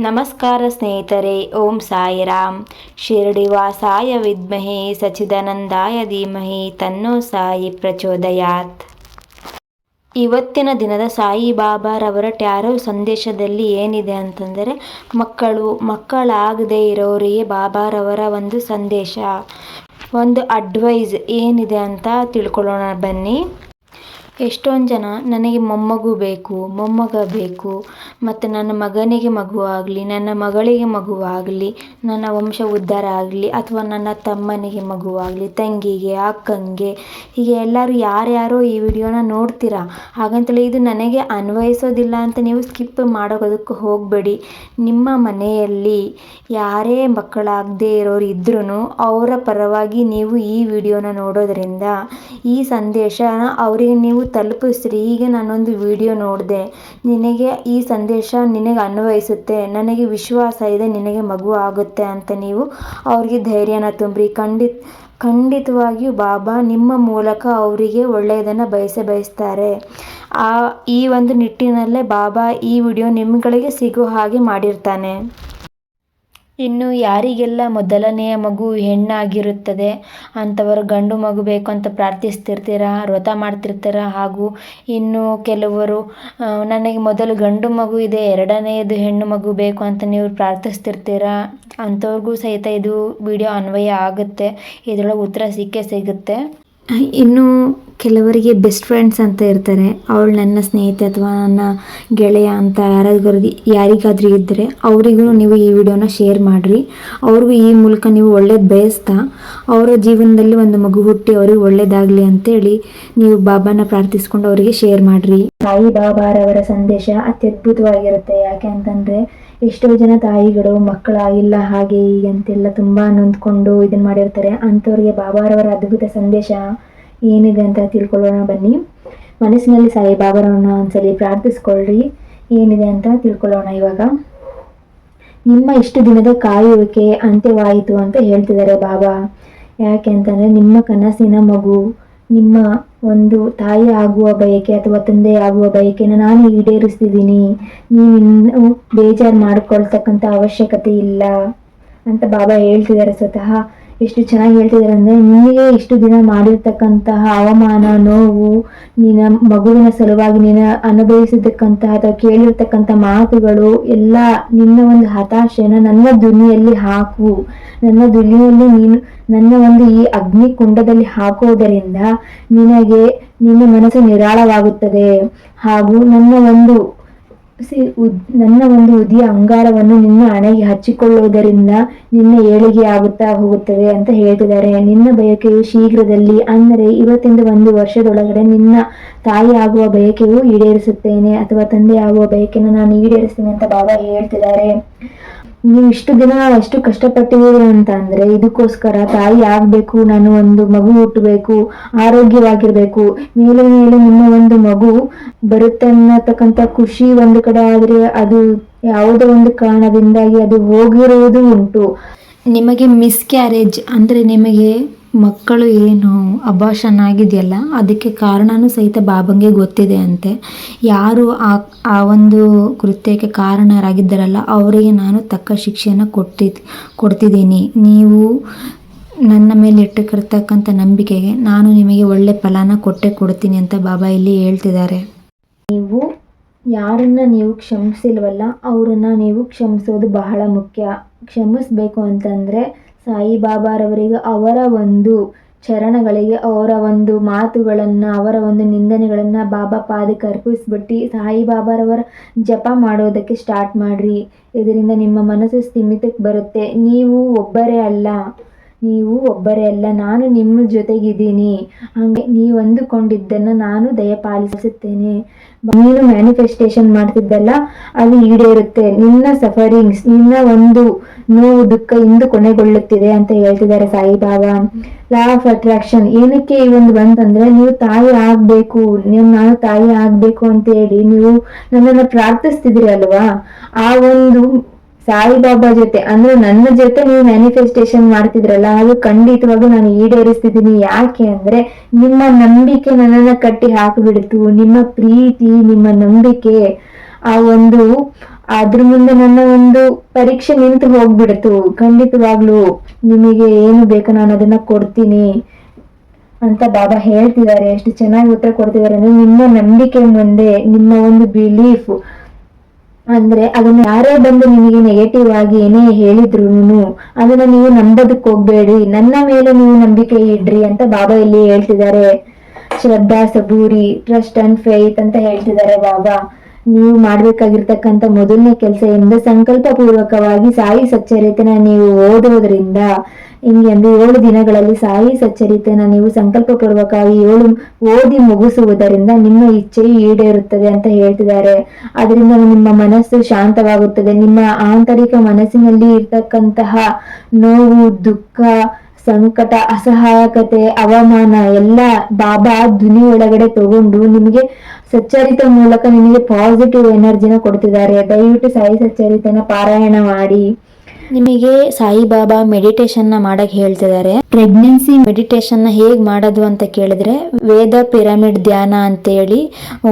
ನಮಸ್ಕಾರ ಸ್ನೇಹಿತರೆ, ಓಂ ಸಾಯಿರಾಮ್. ಶಿರಡಿವಾಸಾಯ ವಿದ್ಮಹೆ ಸಚಿದಾನಂದಾಯ ಧೀಮಹಿ ತನ್ನೋ ಸಾಯಿ ಪ್ರಚೋದಯಾತ್. ಇವತ್ತಿನ ದಿನದ ಸಾಯಿಬಾಬಾರವರ ಟ್ಯಾರೋ ಸಂದೇಶದಲ್ಲಿ ಏನಿದೆ ಅಂತಂದರೆ, ಮಕ್ಕಳು, ಮಕ್ಕಳಾಗದೇ ಇರೋರಿಗೆ ಬಾಬಾರವರ ಒಂದು ಸಂದೇಶ. ಒಂದು ಅಡ್ವೈಸ್ ಏನಿದೆ ಅಂತ ತಿಳ್ಕೊಳ್ಳೋಣ ಬನ್ನಿ. ಎಷ್ಟೊಂದು ಜನ, ನನಗೆ ಮೊಮ್ಮಗು ಬೇಕು, ಮೊಮ್ಮಗ ಬೇಕು ಮತ್ತು ನನ್ನ ಮಗನಿಗೆ ಮಗುವಾಗಲಿ ನನ್ನ ಮಗಳಿಗೆ ಮಗುವಾಗಲಿ ನನ್ನ ವಂಶ ಉದ್ಧಾರ ಆಗಲಿ, ಅಥವಾ ನನ್ನ ತಮ್ಮನಿಗೆ ಮಗುವಾಗಲಿ ತಂಗಿಗೆ, ಅಕ್ಕಂಗೆ, ಹೀಗೆ ಎಲ್ಲರೂ ಯಾರ್ಯಾರೋ ಈ ವಿಡಿಯೋನ ನೋಡ್ತೀರಾ? ಹಾಗಂತೇಳಿ ಇದು ನನಗೆ ಅನ್ವಯಿಸೋದಿಲ್ಲ ಅಂತ ನೀವು ಸ್ಕಿಪ್ ಮಾಡೋದಕ್ಕೆ ಹೋಗಬೇಡಿ. ನಿಮ್ಮ ಮನೆಯಲ್ಲಿ ಯಾರೇ ಮಕ್ಕಳಾಗದೇ ಇರೋರು ಇದ್ರೂ ಅವರ ಪರವಾಗಿ ನೀವು ಈ ವಿಡಿಯೋನ ನೋಡೋದ್ರಿಂದ ಈ ಸಂದೇಶನ ಅವರಿಗೆ ನೀವು ತಲುಪಿಸ್ರಿ. ಈಗ ನಾನೊಂದು ವಿಡಿಯೋ ನೋಡಿದೆ. ನಿನಗೆ ಈ ಸಂದೇಶ ನಿನಗೆ ಅನ್ವಯಿಸುತ್ತೆ. ನನಗೆ ವಿಶ್ವಾಸ ಇದೆ, ನಿನಗೆ ಮಗು ಆಗುತ್ತೆ ಅಂತ ನೀವು ಅವ್ರಿಗೆ ಧೈರ್ಯನ ತುಂಬ್ರಿ. ಖಂಡಿತ, ಖಂಡಿತವಾಗಿಯೂ ಬಾಬಾ, ನಿಮ್ಮ ಮೂಲಕ ಅವರಿಗೆ ಒಳ್ಳೆಯದನ್ನು ಬಯಸೇ ಬಯಸ್ತಾರೆ. ಆ, ಈ ಒಂದು ನಿಟ್ಟಿನಲ್ಲೇ ಬಾಬಾ ಈ ವಿಡಿಯೋ ನಿಮ್ಗಳಿಗೆ ಸಿಗೋ ಹಾಗೆ ಮಾಡಿರ್ತಾನೆ. ಇನ್ನು ಯಾರಿಗೆಲ್ಲ ಮೊದಲನೆಯ ಮಗು ಹೆಣ್ಣಾಗಿರುತ್ತದೆ ಅಂಥವರು ಗಂಡು ಮಗು ಬೇಕು ಅಂತ ಪ್ರಾರ್ಥಿಸ್ತಿರ್ತೀರ, ವ್ರತ ಮಾಡ್ತಿರ್ತೀರ? ಹಾಗೂ ಇನ್ನು ಕೆಲವರು ನನಗೆ ಮೊದಲು ಗಂಡು ಮಗು ಇದೆ, ಎರಡನೆಯದು ಹೆಣ್ಣು ಮಗು ಬೇಕು ಅಂತ ನೀವು ಪ್ರಾರ್ಥಿಸ್ತಿರ್ತೀರ? ಅಂಥವ್ರಿಗೂ ಸಹಿತ ಇದು ವಿಡಿಯೋ ಅನ್ವಯ ಆಗುತ್ತೆ. ಇದರೊಳಗೆ ಉತ್ತರ ಸಿಕ್ಕೇ ಸಿಗುತ್ತೆ. ಇನ್ನು ಕೆಲವರಿಗೆ ಬೆಸ್ಟ್ ಫ್ರೆಂಡ್ಸ್ ಅಂತ ಇರ್ತಾರೆ. ಅವಳು ನನ್ನ ಸ್ನೇಹಿತೆ ಅಥವಾ ನನ್ನ ಗೆಳೆಯ ಅಂತ ಯಾರಾದ್ರೂ ಯಾರಿಗಾದ್ರೂ ಇದ್ದರೆ ಅವರಿಗೂ ನೀವು ಈ ವಿಡಿಯೋನ ಶೇರ್ ಮಾಡಿರಿ. ಅವ್ರಿಗೂ ಈ ಮೂಲಕ ನೀವು ಒಳ್ಳೇದು ಬಯಸ್ತಾ, ಅವರ ಜೀವನದಲ್ಲಿ ಒಂದು ಮಗು ಹುಟ್ಟಿ ಅವ್ರಿಗೆ ಒಳ್ಳೇದಾಗಲಿ ಅಂತೇಳಿ ನೀವು ಬಾಬಾನ ಪ್ರಾರ್ಥಿಸ್ಕೊಂಡು ಅವರಿಗೆ ಶೇರ್ ಮಾಡಿರಿ. ಸಾಯಿ ಬಾಬಾರವರ ಸಂದೇಶ ಅತ್ಯದ್ಭುತವಾಗಿರುತ್ತೆ. ಯಾಕೆ ಅಂತಂದರೆ ಎಷ್ಟೋ ಜನ ತಾಯಿಗಳು ಮಕ್ಕಳಾಗಿಲ್ಲ ಹಾಗೆ ಹೀಗೆ ಅಂತೆಲ್ಲ ತುಂಬ ನೊಂದ್ಕೊಂಡು ಇದನ್ನ ಮಾಡಿರ್ತಾರೆ. ಅಂಥವ್ರಿಗೆ ಬಾಬಾರವರ ಅದ್ಭುತ ಸಂದೇಶ ಏನಿದೆ ಅಂತ ತಿಳ್ಕೊಳ್ಳೋಣ ಬನ್ನಿ. ಮನಸ್ಸಿನಲ್ಲಿ ಸಾಯಿ ಬಾಬಾರವನ್ನ ಒಂದ್ಸಲಿ ಪ್ರಾರ್ಥಿಸ್ಕೊಳ್ರಿ. ಏನಿದೆ ಅಂತ ತಿಳ್ಕೊಳ್ಳೋಣ ಇವಾಗ. ನಿಮ್ಮ ಇಷ್ಟು ದಿನದ ಕಾಯುವಿಕೆ ಅಂತ್ಯವಾಯಿತು ಅಂತ ಹೇಳ್ತಿದ್ದಾರೆ ಬಾಬಾ. ಯಾಕೆ ಅಂತಂದ್ರೆ ನಿಮ್ಮ ಕನಸಿನ ಮಗು ನಿಮ್ಮ ಒಂದು ತಾಯಿ ಆಗುವ ಬಯಕೆ ಅಥವಾ ತಂದೆ ಆಗುವ ಬಯಕೆನ ನಾನು ಈಡೇರಿಸ್ತಿದ್ದೀನಿ ನೀವು ಇನ್ನು ಬೇಜಾರು ಮಾಡ್ಕೊಳ್ತಕ್ಕಂಥ ಅವಶ್ಯಕತೆ ಇಲ್ಲ. ಅಂತ ಬಾಬಾ ಹೇಳ್ತಿದ್ದಾರೆ ಸ್ವತಃ. ಎಷ್ಟು ಚೆನ್ನಾಗಿ ಹೇಳ್ತಿದ್ದಾರೆ ಅಂದರೆ ನಿನಗೆ ಇಷ್ಟು ದಿನ ಮಾಡಿರ್ತಕ್ಕಂತಹ ಅವಮಾನ, ನೋವು, ನಿನ್ನ ಮಗುವಿನ ಸಲುವಾಗಿ ನೀನು ಅನುಭವಿಸಿರ್ತಕ್ಕಂತಹ ಅಥವಾ ಕೇಳಿರ್ತಕ್ಕಂಥ ಮಾತುಗಳು ಎಲ್ಲ ನಿನ್ನ ಒಂದು ಹತಾಶೆನ ನನ್ನ ಧ್ವನಿಯಲ್ಲಿ ಹಾಕು. ನನ್ನ ಧ್ವನಿಯಲ್ಲಿ ನೀನು, ನನ್ನ ಒಂದು ಈ ಅಗ್ನಿ ಕುಂಡದಲ್ಲಿ ಹಾಕುವುದರಿಂದ ನಿನಗೆ, ನಿನ್ನ ಮನಸ್ಸು ನಿರಾಳವಾಗುತ್ತದೆ. ಹಾಗೂ ನನ್ನ ಒಂದು ಸಿ, ಉದ್, ನನ್ನ ಒಂದು ಉದಿಯ ಅಂಗಾರವನ್ನು ನಿನ್ನ ಹಣೆಗೆ ಹಚ್ಚಿಕೊಳ್ಳುವುದರಿಂದ ನಿನ್ನ ಏಳಿಗೆ ಆಗುತ್ತಾ ಹೋಗುತ್ತದೆ ಅಂತ ಹೇಳ್ತಿದ್ದಾರೆ. ನಿನ್ನ ಬಯಕೆಯು ಶೀಘ್ರದಲ್ಲಿ, ಅಂದರೆ ಇವತ್ತಿಂದ ಒಂದು ವರ್ಷದೊಳಗಡೆ ನಿನ್ನ ತಾಯಿ ಆಗುವ ಬಯಕೆಯು ಈಡೇರಿಸುತ್ತೇನೆ ಅಥವಾ ತಂದೆ ಆಗುವ ಬಯಕೆಯನ್ನು ನಾನು ಈಡೇರಿಸ್ತೇನೆ ಅಂತ ಬಾಬಾ ಹೇಳ್ತಿದ್ದಾರೆ. ನೀವು ಇಷ್ಟು ದಿನ ಎಷ್ಟು ಕಷ್ಟಪಟ್ಟಿದ್ದೀರಿ ಅಂತ ಅಂದ್ರೆ ಇದಕ್ಕೋಸ್ಕರ ತಾಯಿ ಆಗ್ಬೇಕು, ನಾನು ಒಂದು ಮಗು ಹುಟ್ಟಬೇಕು, ಆರೋಗ್ಯವಾಗಿರ್ಬೇಕು, ಮೇಲೆ ಮೇಲೆ ನಿಮ್ಮ ಒಂದು ಮಗು ಬರುತ್ತೆ ಅನ್ನತಕ್ಕಂಥ ಖುಷಿ ಒಂದು ಕಡೆ ಆದ್ರೆ ಅದು ಯಾವುದೋ ಒಂದು ಕಾರಣದಿಂದಾಗಿ ಅದು ಹೋಗಿರುವುದು ಉಂಟು. ನಿಮಗೆ ಮಿಸ್ಕ್ಯಾರೇಜ್ ಅಂದ್ರೆ ನಿಮಗೆ ಮಕ್ಕಳು ಏನು ಅಭಾಷಣ ಆಗಿದೆಯಲ್ಲ, ಅದಕ್ಕೆ ಕಾರಣನೂ ಸಹಿತ ಬಾಬಂಗೆ ಗೊತ್ತಿದೆ ಅಂತೆ. ಯಾರು ಆ ಆ ಒಂದು ಕೃತ್ಯಕ್ಕೆ ಕಾರಣರಾಗಿದ್ದಾರಲ್ಲ, ಅವರಿಗೆ ನಾನು ತಕ್ಕ ಶಿಕ್ಷೆಯನ್ನು ಕೊಟ್ಟಿದ್, ಕೊಡ್ತಿದ್ದೀನಿ. ನೀವು ನನ್ನ ಮೇಲೆ ಇಟ್ಟಿರ್ತಕ್ಕಂಥ ನಂಬಿಕೆಗೆ ನಾನು ನಿಮಗೆ ಒಳ್ಳೆ ಫಲನ ಕೊಟ್ಟೆ ಕೊಡ್ತೀನಿ ಅಂತ ಬಾಬಾ ಇಲ್ಲಿ ಹೇಳ್ತಿದ್ದಾರೆ. ನೀವು ಯಾರನ್ನ ನೀವು ಕ್ಷಮಿಸಿಲ್ವಲ್ಲ, ಅವರನ್ನು ನೀವು ಕ್ಷಮಿಸೋದು ಬಹಳ ಮುಖ್ಯ. ಕ್ಷಮಿಸ್ಬೇಕು ಅಂತಂದರೆ ಸಾಯಿಬಾಬಾರವರಿಗೆ ಅವರ ಒಂದು ಚರಣಗಳಿಗೆ ಅವರ ಒಂದು ಮಾತುಗಳನ್ನು, ಅವರ ಒಂದು ನಿಂದನೆಗಳನ್ನು ಬಾಬಾ ಪಾದಕ್ಕೆ ಅರ್ಪಿಸ್ಬಿಟ್ಟು ಸಾಯಿಬಾಬಾರವರ ಜಪ ಮಾಡೋದಕ್ಕೆ ಸ್ಟಾರ್ಟ್ ಮಾಡಿರಿ. ಇದರಿಂದ ನಿಮ್ಮ ಮನಸ್ಸು ಸ್ಥಿಮಿತಕ್ಕೆ ಬರುತ್ತೆ. ನೀವು ಒಬ್ಬರೇ ಅಲ್ಲ. ನೀವು ಒಬ್ಬರೇ ಅಲ್ಲ, ನಾನು ನಿಮ್ಮ ಜೊತೆಗಿದ್ದೀನಿ. ಹಾಗೆ ನೀವು ಅಂದುಕೊಂಡಿದ್ದನ್ನು ನಾನು ದಯಪಾಲಿಸುತ್ತೇನೆ. ನೀನು ಮ್ಯಾನಿಫೆಸ್ಟೇಷನ್ ಮಾಡ್ತಿದ್ದಲ್ಲ, ಅದು ಈಡೇರುತ್ತೆ. ನಿನ್ನ ಸಫರಿಂಗ್ಸ್ ನಿನ್ನ ಒಂದು ನೋವು, ದುಃಖ ಇಂದು ಕೊನೆಗೊಳ್ಳುತ್ತಿದೆ ಅಂತ ಹೇಳ್ತಿದ್ದಾರೆ ಸಾಯಿಬಾಬಾ. ಲಾ ಆಫ್ ಅಟ್ರಾಕ್ಷನ್ ಏನಕ್ಕೆ ಈ ಒಂದು ಬಂತಂದ್ರೆ, ನೀವು ತಾಯಿ ಆಗ್ಬೇಕು, ನೀವು, ನಾನು ತಾಯಿ ಆಗ್ಬೇಕು ಅಂತ ಹೇಳಿ ನೀವು ನನ್ನನ್ನು ಪ್ರಾರ್ಥಿಸ್ತಿದ್ರಿ ಅಲ್ವಾ? ಆ ಒಂದು ಸಾಯಿಬಾಬಾ ಜೊತೆ, ಅಂದ್ರೆ ನನ್ನ ಜೊತೆ ನೀವು ಮ್ಯಾನಿಫೆಸ್ಟೇಷನ್ ಮಾಡ್ತಿದ್ರಲ್ಲ, ಅದು ಖಂಡಿತವಾಗೂ ನಾನು ಈಡೇರಿಸ್ತಿದ್ದೀನಿ. ಯಾಕೆ ಅಂದ್ರೆ ನಿಮ್ಮ ನಂಬಿಕೆ ನನ್ನನ್ನ ಕಟ್ಟಿ ಹಾಕಿಬಿಡ್ತು. ನಿಮ್ಮ ಪ್ರೀತಿ, ನಿಮ್ಮ ನಂಬಿಕೆ, ಆ ಒಂದು, ಅದ್ರ ಮುಂದೆ ನನ್ನ ಒಂದು ಪರೀಕ್ಷೆ ನಿಂತು ಹೋಗ್ಬಿಡ್ತು. ಖಂಡಿತವಾಗ್ಲು ನಿಮಗೆ ಏನು ಬೇಕೋ ನಾನು ಅದನ್ನ ಕೊಡ್ತೀನಿ ಅಂತ ಬಾಬಾ ಹೇಳ್ತಿದ್ದಾರೆ. ಎಷ್ಟು ಚೆನ್ನಾಗಿ ಉತ್ತರ ಕೊಡ್ತಿದ್ದಾರೆ. ಅಂದ್ರೆ ನಿಮ್ಮ ನಂಬಿಕೆ ಮುಂದೆ, ನಿಮ್ಮ ಒಂದು ಬಿಲೀಫ್ ಅಂದ್ರೆ ಅದನ್ನ ಯಾರೇ ಬಂದು ನಿಮಗೆ ನೆಗೆಟಿವ್ ಆಗಿ ಏನೇ ಹೇಳಿದ್ರು ಅದನ್ನ ನೀವು ನಂಬೋದಕ್ಕೆ ಹೋಗ್ಬೇಡಿ. ನನ್ನ ಮೇಲೆ ನೀವು ನಂಬಿಕೆ ಇಡ್ರಿ ಅಂತ ಬಾಬಾ ಇಲ್ಲಿ ಹೇಳ್ತಿದ್ದಾರೆ. Shraddha Saburi trust and faith ಅಂತ ಹೇಳ್ತಿದ್ದಾರೆ ಬಾಬಾ. ನೀವು ಮಾಡ್ಬೇಕಾಗಿರ್ತಕ್ಕಂಥ ಮೊದಲನೇ ಕೆಲಸ ಎಂದ ಸಂಕಲ್ಪ ಪೂರ್ವಕವಾಗಿ ಸಾಯಿ ಸಚ್ಚರಿತನ ನೀವು ಓದೋದ್ರಿಂದ ಹಿಂಗೆ ಅಂದ್ರೆ ಏಳು ದಿನಗಳಲ್ಲಿ ಸಾಯಿ ಸಚ್ಚರಿತನ ನೀವು ಸಂಕಲ್ಪ ಪೂರ್ವಕವಾಗಿ ಏಳು ಓದಿ ಮುಗಿಸುವುದರಿಂದ ನಿಮ್ಮ ಇಚ್ಛೆ ಈಡೇರುತ್ತದೆ ಅಂತ ಹೇಳ್ತಿದ್ದಾರೆ. ಅದರಿಂದ ನಿಮ್ಮ ಮನಸ್ಸು ಶಾಂತವಾಗುತ್ತದೆ. ನಿಮ್ಮ ಆಂತರಿಕ ಮನಸ್ಸಿನಲ್ಲಿ ಇರ್ತಕ್ಕಂತಹ ನೋವು, ದುಃಖ ಸಂಕಟ, ಅಸಹಾಯಕತೆ, ಅವಮಾನ ಎಲ್ಲ ಬಾಬಾ ಧ್ವನಿ ಒಳಗಡೆ ತಗೊಂಡು ನಿಮಗೆ ಸಚ್ಚರಿತ ಮೂಲಕ ನಿಮಗೆ ಪಾಸಿಟಿವ್ ಎನರ್ಜಿನ ಕೊಡ್ತಿದ್ದಾರೆ. ದಯವಿಟ್ಟು ಸಾಯಿ ಸಚ್ಚರಿತನ ಪಾರಾಯಣ ಮಾಡಿ. ನಿಮಗೆ ಸಾಯಿಬಾಬಾ ಮೆಡಿಟೇಷನ್ನ ಮಾಡಕ್ ಹೇಳ್ತಿದ್ದಾರೆ. ಪ್ರೆಗ್ನೆನ್ಸಿ ಮೆಡಿಟೇಷನ್ನ ಹೇಗ್ ಮಾಡೋದು ಅಂತ ಕೇಳಿದ್ರೆ, ವೇದ ಪಿರಮಿಡ್ ಧ್ಯಾನ ಅಂತೇಳಿ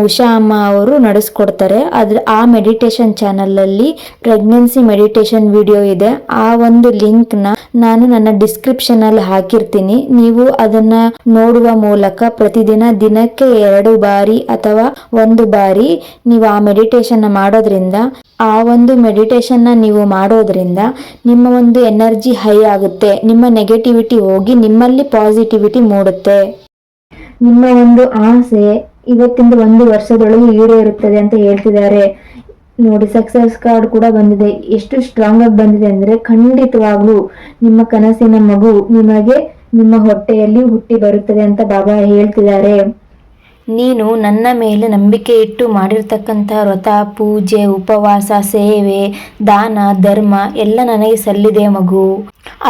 ಉಷಾ ಅಮ್ಮ ಅವರು ನಡೆಸ್ಕೊಡ್ತಾರೆ. ಅದ್ರ ಆ ಮೆಡಿಟೇಷನ್ ಚಾನಲಲ್ಲಿ ಪ್ರೆಗ್ನೆನ್ಸಿ ಮೆಡಿಟೇಷನ್ ವಿಡಿಯೋ ಇದೆ. ಆ ಒಂದು ಲಿಂಕ್ನ ನಾನು ನನ್ನ ಡಿಸ್ಕ್ರಿಪ್ಷನ್ ಅಲ್ಲಿ ಹಾಕಿರ್ತೀನಿ. ನೀವು ಅದನ್ನ ನೋಡುವ ಮೂಲಕ ಪ್ರತಿದಿನ ದಿನಕ್ಕೆ ಎರಡು ಬಾರಿ ಅಥವಾ ಒಂದು ಬಾರಿ ನೀವು ಆ ಮೆಡಿಟೇಷನ್ ಮಾಡೋದ್ರಿಂದ ಆ ಒಂದು ಮೆಡಿಟೇಷನ್ನ ನೀವು ಮಾಡೋದ್ರಿಂದ ನಿಮ್ಮ ಒಂದು ಎನರ್ಜಿ ಹೈ ಆಗುತ್ತೆ. ನಿಮ್ಮ ನೆಗೆಟಿವಿಟಿ ಹೋಗಿ ನಿಮ್ಮಲ್ಲಿ ಪಾಸಿಟಿವಿಟಿ ಮೂಡುತ್ತೆ. ನಿಮ್ಮ ಒಂದು ಆಸೆ ಇವತ್ತಿಂದ ಒಂದು ವರ್ಷದೊಳಗೆ ಈಡೇರುತ್ತದೆ ಅಂತ ಹೇಳ್ತಿದ್ದಾರೆ. ನೋಡಿ ಸಕ್ಸಸ್ ಕಾರ್ಡ್ ಕೂಡ ಬಂದಿದೆ. ಎಷ್ಟು ಸ್ಟ್ರಾಂಗ್ ಆಗಿ ಬಂದಿದೆ ಅಂದ್ರೆ ಖಂಡಿತವಾಗ್ಲೂ ನಿಮ್ಮ ಕನಸಿನ ಮಗು ನಿಮಗೆ ನಿಮ್ಮ ಹೊಟ್ಟೆಯಲ್ಲಿ ಹುಟ್ಟಿ ಬರುತ್ತದೆ ಅಂತ ಬಾಬಾ ಹೇಳ್ತಿದ್ದಾರೆ. ನೀನು ನನ್ನ ಮೇಲೆ ನಂಬಿಕೆ ಇಟ್ಟು ಮಾಡಿರ್ತಕ್ಕಂಥ ವ್ರತ, ಪೂಜೆ, ಉಪವಾಸ, ಸೇವೆ, ದಾನ, ಧರ್ಮ ಎಲ್ಲ ನನಗೆ ಸಲ್ಲಿದೆ ಮಗು.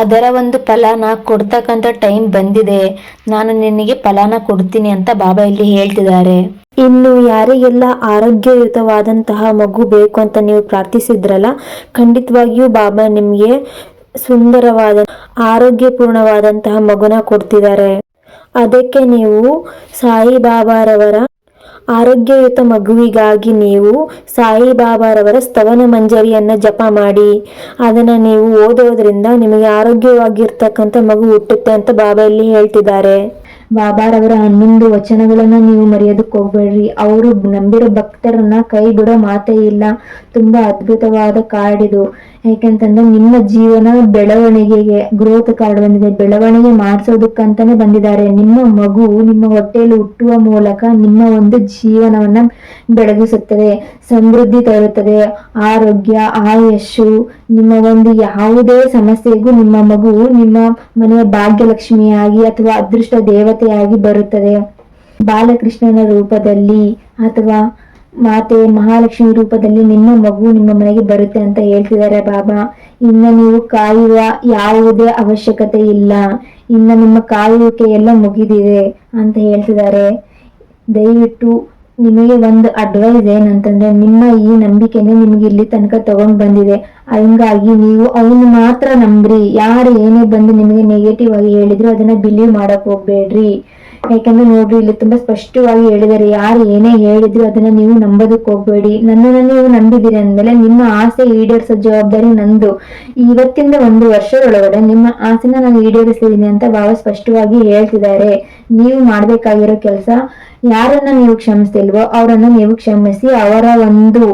ಅದರ ಒಂದು ಫಲನ ಕೊಡ್ತಕ್ಕಂಥ ಟೈಮ್ ಬಂದಿದೆ. ನಾನು ನಿನಗೆ ಫಲನ ಕೊಡ್ತೀನಿ ಅಂತ ಬಾಬಾ ಇಲ್ಲಿ ಹೇಳ್ತಿದ್ದಾರೆ. ಇನ್ನು ಯಾರಿಗೆಲ್ಲ ಆರೋಗ್ಯಯುತವಾದಂತಹ ಮಗು ಬೇಕು ಅಂತ ನೀವು ಪ್ರಾರ್ಥಿಸಿದ್ರಲ್ಲ, ಖಂಡಿತವಾಗಿಯೂ ಬಾಬಾ ನಿಮಗೆ ಸುಂದರವಾದ, ಆರೋಗ್ಯಪೂರ್ಣವಾದಂತಹ ಮಗುನ ಕೊಡ್ತಿದ್ದಾರೆ. ಅದಕ್ಕೆ ನೀವು ಸಾಯಿಬಾಬಾರವರ ಆರೋಗ್ಯಯುತ ಮಗುವಿಗಾಗಿ ನೀವು ಸಾಯಿಬಾಬಾರವರ ಸ್ತವನ ಮಂಜರಿಯನ್ನ ಜಪ ಮಾಡಿ. ಅದನ್ನ ನೀವು ಓದೋದ್ರಿಂದ ನಿಮಗೆ ಆರೋಗ್ಯವಾಗಿರ್ತಕ್ಕಂಥ ಮಗು ಹುಟ್ಟುತ್ತೆ ಅಂತ ಬಾಬಾ ಇಲ್ಲಿ ಹೇಳ್ತಿದ್ದಾರೆ. ಬಾಬಾರವರ ಹನ್ನೊಂದು ವಚನಗಳನ್ನು ನೀವು ಮರೆಯೋದಕ್ಕೆ ಹೋಗ್ಬೇಡ್ರಿ. ಅವರು ನಂಬಿರೋ ಭಕ್ತರನ್ನ ಕೈ ಬಿಡೋ ಮಾತೇ ಇಲ್ಲ. ತುಂಬಾ ಅದ್ಭುತವಾದ ಕಾರ್ಡ್ ಇದು ಯಾಕೆಂತಂದ್ರೆ ನಿಮ್ಮ ಜೀವನ ಬೆಳವಣಿಗೆಗೆ ಗ್ರೋತ್ ಕಾರ್ಡ್ ಬಂದಿದೆ. ಬೆಳವಣಿಗೆ ಮಾಡಿಸೋದಕ್ಕಂತಾನೆ ಬಂದಿದ್ದಾರೆ. ನಿಮ್ಮ ಮಗು ನಿಮ್ಮ ಹೊಟ್ಟೆಯಲ್ಲಿ ಹುಟ್ಟುವ ಮೂಲಕ ನಿಮ್ಮ ಒಂದು ಜೀವನವನ್ನ ಬೆಳಗಿಸುತ್ತದೆ. ಸಮೃದ್ಧಿ ತರುತ್ತದೆ. ಆರೋಗ್ಯ, ಆಯಸ್ಸು, ನಿಮ್ಮ ಒಂದು ಯಾವುದೇ ಸಮಸ್ಯೆಗೂ ನಿಮ್ಮ ಮಗು ನಿಮ್ಮ ಮನೆಯ ಭಾಗ್ಯಲಕ್ಷ್ಮಿಯಾಗಿ ಅಥವಾ ಅದೃಷ್ಟ ದೇವತೆಯಾಗಿ ಬರುತ್ತದೆ. ಬಾಲಕೃಷ್ಣನ ರೂಪದಲ್ಲಿ ಅಥವಾ ಮಾತೆ ಮಹಾಲಕ್ಷ್ಮಿ ರೂಪದಲ್ಲಿ ನಿಮ್ಮ ಮಗು ನಿಮ್ಮ ಮನೆಗೆ ಬರುತ್ತೆ ಅಂತ ಹೇಳ್ತಿದ್ದಾರೆ ಬಾಬಾ. ಇನ್ನ ನೀವು ಕಾಯುವ ಯಾವುದೇ ಅವಶ್ಯಕತೆ ಇಲ್ಲ. ಇನ್ನ ನಿಮ್ಮ ಕಾಯುವಿಕೆ ಎಲ್ಲ ಮುಗಿದಿದೆ ಅಂತ ಹೇಳ್ತಿದ್ದಾರೆ. ದಯವಿಟ್ಟು ನಿಮಗೆ ಒಂದು ಅಡ್ವೈಸ್ ಏನಂತಂದ್ರೆ, ನಿಮ್ಮ ಈ ನಂಬಿಕೆನೇ ನಿಮ್ಗೆ ಇಲ್ಲಿ ತನಕ ತಗೊಂಡ್ ಬಂದಿದೆ. ಹಂಗಾಗಿ ನೀವು ಅವನು ಮಾತ್ರ ನಂಬ್ರಿ. ಯಾರು ಏನೇ ಬಂದು ನಿಮಗೆ ನೆಗೆಟಿವ್ ಆಗಿ ಹೇಳಿದ್ರು ಅದನ್ನ ಬಿಲೀವ್ ಮಾಡಕ್ ಹೋಗ್ಬೇಡ್ರಿ. ಯಾಕಂದ್ರೆ ನೋಡ್ರಿ, ಇಲ್ಲಿ ತುಂಬಾ ಸ್ಪಷ್ಟವಾಗಿ ಹೇಳಿದ್ದಾರೆ, ಯಾರು ಏನೇ ಹೇಳಿದ್ರು ಅದನ್ನ ನೀವು ನಂಬೋದಕ್ಕೆ ಹೋಗ್ಬೇಡಿ. ನನ್ನನ್ನು ನೀವು ನಂಬಿದಿರಿ ಅಂದ್ಮೇಲೆ ನಿಮ್ಮ ಆಸೆ ಈಡೇರಿಸೋ ಜವಾಬ್ದಾರಿ ನಂದು. ಇವತ್ತಿಂದ ಒಂದು ವರ್ಷದೊಳಗಡೆ ನಿಮ್ಮ ಆಸೆನ ನಾನು ಈಡೇರಿಸಿದೀನಿ ಅಂತ ಬಹಳ ಸ್ಪಷ್ಟವಾಗಿ ಹೇಳ್ತಿದ್ದಾರೆ. ನೀವು ಮಾಡ್ಬೇಕಾಗಿರೋ ಕೆಲಸ, ಯಾರನ್ನ ನೀವು ಕ್ಷಮಿಸಿಲ್ವೋ ಅವರನ್ನ ನೀವು ಕ್ಷಮಿಸಿ ಅವರ ಒಂದು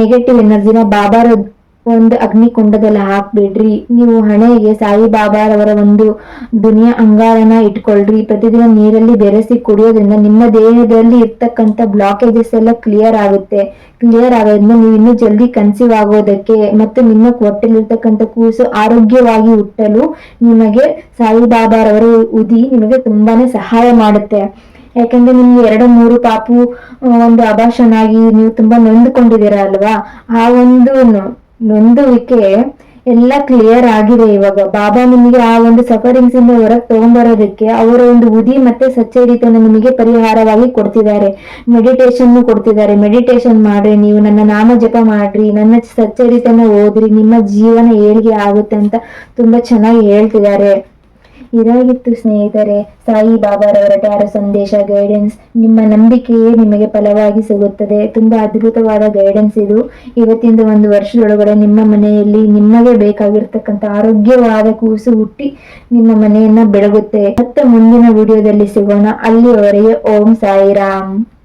ನೆಗೆಟಿವ್ ಎನರ್ಜಿನ ಬಾಬಾರ ಒಂದು ಅಗ್ನಿಕುಂಡದಲ್ಲಿ ಹಾಕ್ಬಿಡ್ರಿ. ನೀವು ಹಣೆಗೆ ಸಾಯಿಬಾಬಾರವರ ಒಂದು ದುನಿಯಾ ಅಂಗಾರನ ಇಟ್ಕೊಳ್ರಿ. ಪ್ರತಿದಿನ ನೀರಲ್ಲಿ ಬೆರೆಸಿ ಕುಡಿಯೋದ್ರಿಂದ ನಿಮ್ಮ ದೇಹದಲ್ಲಿ ಇರ್ತಕ್ಕಂಥ ಬ್ಲಾಕೇಜಸ್ ಎಲ್ಲ ಕ್ಲಿಯರ್ ಆಗುತ್ತೆ. ಕ್ಲಿಯರ್ ಆಗೋದ್ರಿಂದ ನೀವು ಇನ್ನೂ ಜಲ್ದಿ ಕನ್ಸೀವ್ ಆಗೋದಕ್ಕೆ ಮತ್ತು ನಿಮ್ಮ ಹೊಟ್ಟೆಲಿರ್ತಕ್ಕಂಥ ಕೂಸು ಆರೋಗ್ಯವಾಗಿ ಹುಟ್ಟಲು ನಿಮಗೆ ಸಾಯಿ ಬಾಬಾರವರ ಉದಿ ನಿಮಗೆ ತುಂಬಾನೇ ಸಹಾಯ ಮಾಡುತ್ತೆ. ಯಾಕಂದ್ರೆ ನಿಮ್ಗೆ ಎರಡು ಮೂರು ಪಾಪು ಒಂದು ಅಭಾಷನಾಗಿ ನೀವು ತುಂಬಾ ನೊಂದುಕೊಂಡಿದ್ದೀರಾ ಅಲ್ವಾ? ಆ ಒಂದು ನೊಂದುವಿಕೆ ಎಲ್ಲ ಕ್ಲಿಯರ್ ಆಗಿದೆ ಇವಾಗ. ಬಾಬಾ ನಿಮಗೆ ಆ ಒಂದು ಸಫರಿಂಗ್ಸ್ ಇಂದ ಹೊರಗೆ ತಗೊಂಡ್ಬರೋದಕ್ಕೆ ಅವರ ಒಂದು ಉದಿ ಮತ್ತೆ ಸಚ್ಚರಿತನ ನಿಮಗೆ ಪರಿಹಾರವಾಗಿ ಕೊಡ್ತಿದ್ದಾರೆ. ಮೆಡಿಟೇಷನ್ ಕೊಡ್ತಿದ್ದಾರೆ. ಮೆಡಿಟೇಷನ್ ಮಾಡ್ರಿ, ನೀವು ನನ್ನ ನಾಮ ಜಪ ಮಾಡ್ರಿ, ನನ್ನ ಸಚ್ಚರಿತನ ಓದ್ರಿ, ನಿಮ್ಮ ಜೀವನ ಏಳಿಗೆ ಆಗುತ್ತೆ ಅಂತ ತುಂಬಾ ಚೆನ್ನಾಗಿ ಹೇಳ್ತಿದ್ದಾರೆ. ಇದಾಗಿತ್ತು ಸ್ನೇಹಿತರೆ, ಸಾಯಿ ಬಾಬಾರವರ ಟ್ಯಾರೋ ಸಂದೇಶ ಗೈಡೆನ್ಸ್ ನಿಮ್ಮ ನಂಬಿಕೆಯೇ ನಿಮಗೆ ಫಲವಾಗಿ ಸಿಗುತ್ತದೆ. ತುಂಬಾ ಅದ್ಭುತವಾದ ಗೈಡೆನ್ಸ್ ಇದು. ಇವತ್ತಿಂದ ಒಂದು ವರ್ಷದೊಳಗಡೆ ನಿಮ್ಮ ಮನೆಯಲ್ಲಿ ನಿಮಗೆ ಬೇಕಾಗಿರ್ತಕ್ಕಂಥ ಆರೋಗ್ಯವಾದ ಕೂಸು ಹುಟ್ಟಿ ನಿಮ್ಮ ಮನೆಯನ್ನ ಬೆಳಗುತ್ತೆ. ಮತ್ತೆ ಮುಂದಿನ ವಿಡಿಯೋದಲ್ಲಿ ಸಿಗೋಣ. ಅಲ್ಲಿಯವರೆಗೆ ಓಂ ಸಾಯಿರಾಮ್.